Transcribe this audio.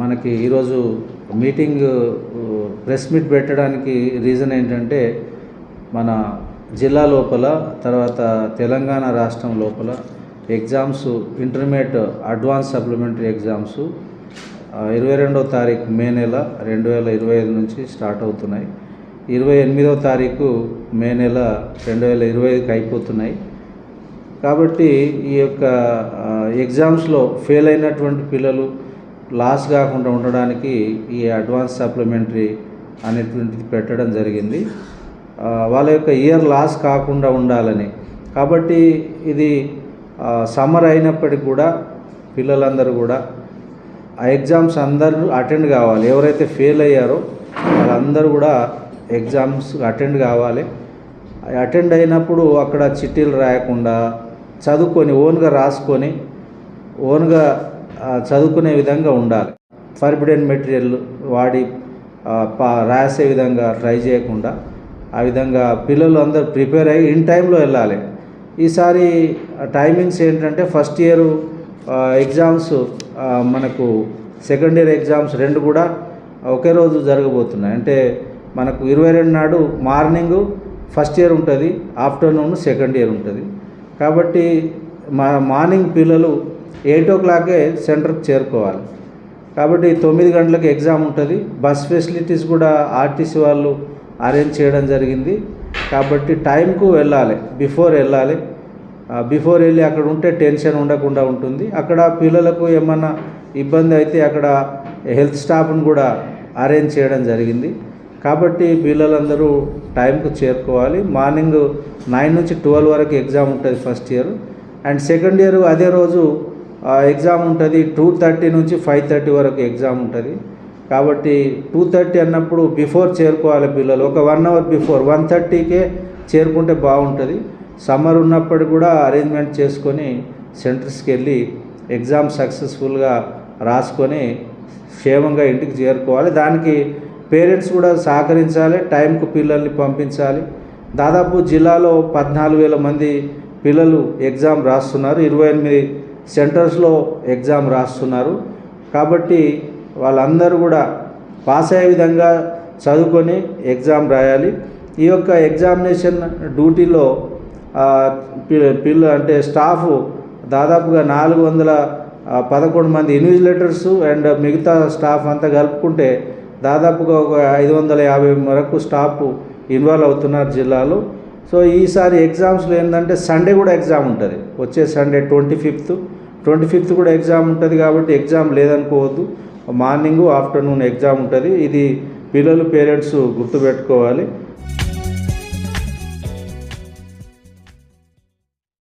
మనకి ఈరోజు meeting press meet పెట్టడానికి రీజన్ ఏంటంటే మన జిల్లా లోపల తర్వాత తెలంగాణ రాష్ట్రం లోపల exams intermediate advance supplementary exams ఇరవై రెండవ తారీఖు మే నెల రెండు వేల ఇరవై ఐదు నుంచి స్టార్ట్ అవుతున్నాయి. ఇరవై ఎనిమిదో తారీఖు మే నెల రెండు వేల ఇరవై ఐదుకి అయిపోతున్నాయి. కాబట్టి ఈ యొక్క ఎగ్జామ్స్లో ఫెయిల్ అయినటువంటి పిల్లలు లాస్ కాకుండా ఉండడానికి ఈ అడ్వాన్స్ సప్లిమెంటరీ అనేటువంటిది పెట్టడం జరిగింది. వాళ్ళ యొక్క ఇయర్ లాస్ కాకుండా ఉండాలని. కాబట్టి ఇది సమ్మర్ అయినప్పటికీ కూడా పిల్లలందరూ కూడా ఆ ఎగ్జామ్స్ అందరూ అటెండ్ కావాలి. ఎవరైతే ఫెయిల్ అయ్యారో వాళ్ళందరూ కూడా ఎగ్జామ్స్ అటెండ్ కావాలి. అటెండ్ అయినప్పుడు అక్కడ చిట్టీలు రాయకుండా చదువుకొని ఓన్గా రాసుకొని ఓన్గా చదువుకునే విధంగా ఉండాలి. ఫర్బిడెన్ మెటీరియల్ వాడి రాసే విధంగా ట్రై చేయకుండా ఆ విధంగా పిల్లలు అందరూ ప్రిపేర్ అయ్యి ఇన్ టైంలో వెళ్ళాలి. ఈసారి టైమింగ్స్ ఏంటంటే ఫస్ట్ ఇయర్ ఎగ్జామ్స్ మనకు సెకండ్ ఇయర్ ఎగ్జామ్స్ రెండు కూడా ఒకే రోజు జరగబోతున్నాయి. అంటే మనకు ఇరవై రెండు నాడు మార్నింగ్ ఫస్ట్ ఇయర్ ఉంటుంది ఆఫ్టర్నూన్ సెకండ్ ఇయర్ ఉంటుంది. కాబట్టి మా మార్నింగ్ పిల్లలు ఎయిట్ ఓ క్లాకే సెంటర్కి చేరుకోవాలి. కాబట్టి తొమ్మిది గంటలకు ఎగ్జామ్ ఉంటుంది. బస్ ఫెసిలిటీస్ కూడా ఆర్టీసీ వాళ్ళు అరేంజ్ చేయడం జరిగింది. కాబట్టి టైంకు వెళ్ళాలి బిఫోర్ వెళ్ళాలి. బిఫోర్ వెళ్ళి అక్కడ ఉంటే టెన్షన్ ఉండకుండా ఉంటుంది. అక్కడ పిల్లలకు ఏమన్నా ఇబ్బంది అయితే అక్కడ హెల్త్ స్టాఫ్ను కూడా అరేంజ్ చేయడం జరిగింది. కాబట్టి పిల్లలందరూ టైంకు చేరుకోవాలి. మార్నింగ్ నైన్ నుంచి ట్వెల్వ్ వరకు ఎగ్జామ్ ఉంటుంది first year. And second year అదే రోజు ఎగ్జామ్ ఉంటుంది టూ థర్టీ నుంచి ఫైవ్ థర్టీ వరకు ఎగ్జామ్ ఉంటుంది. కాబట్టి టూ థర్టీ అన్నప్పుడు బిఫోర్ చేరుకోవాలి పిల్లలు. ఒక వన్ అవర్ బిఫోర్ వన్ థర్టీకే చేరుకుంటే బాగుంటుంది. సమ్మర్ ఉన్నప్పుడు కూడా అరేంజ్మెంట్ చేసుకొని సెంటర్స్కి వెళ్ళి ఎగ్జామ్ సక్సెస్ఫుల్గా రాసుకొని క్షేమంగా ఇంటికి చేరుకోవాలి. దానికి పేరెంట్స్ కూడా సహకరించాలి టైంకు పిల్లల్ని పంపించాలి. దాదాపు జిల్లాలో పద్నాలుగు వేల మంది పిల్లలు ఎగ్జామ్ రాస్తున్నారు. ఇరవై ఎనిమిది సెంటర్స్లో ఎగ్జామ్ రాస్తున్నారు. కాబట్టి వాళ్ళందరూ కూడా పాస్ అయ్యే విధంగా చదువుకొని ఎగ్జామ్ రాయాలి. ఈ యొక్క ఎగ్జామినేషన్ డ్యూటీలో పిల్ల అంటే స్టాఫ్ దాదాపుగా నాలుగు వందల పదకొండు మంది ఇన్విజిలేటర్స్ అండ్ మిగతా స్టాఫ్ అంతా కలుపుకుంటే దాదాపుగా ఒక ఐదు వందల యాభై వరకు స్టాఫ్ ఇన్వాల్వ్ అవుతున్నారు జిల్లాలో. సో ఈసారి ఎగ్జామ్స్లో ఏంటంటే సండే కూడా ఎగ్జామ్ ఉంటుంది. వచ్చే Sunday twenty fifth twenty fifth కూడా ఎగ్జామ్ ఉంటుంది కాబట్టి ఎగ్జామ్ లేదనుకోవద్దు. మార్నింగ్ ఆఫ్టర్నూన్ ఎగ్జామ్ ఉంటుంది. ఇది పిల్లలు పేరెంట్స్ గుర్తుపెట్టుకోవాలి.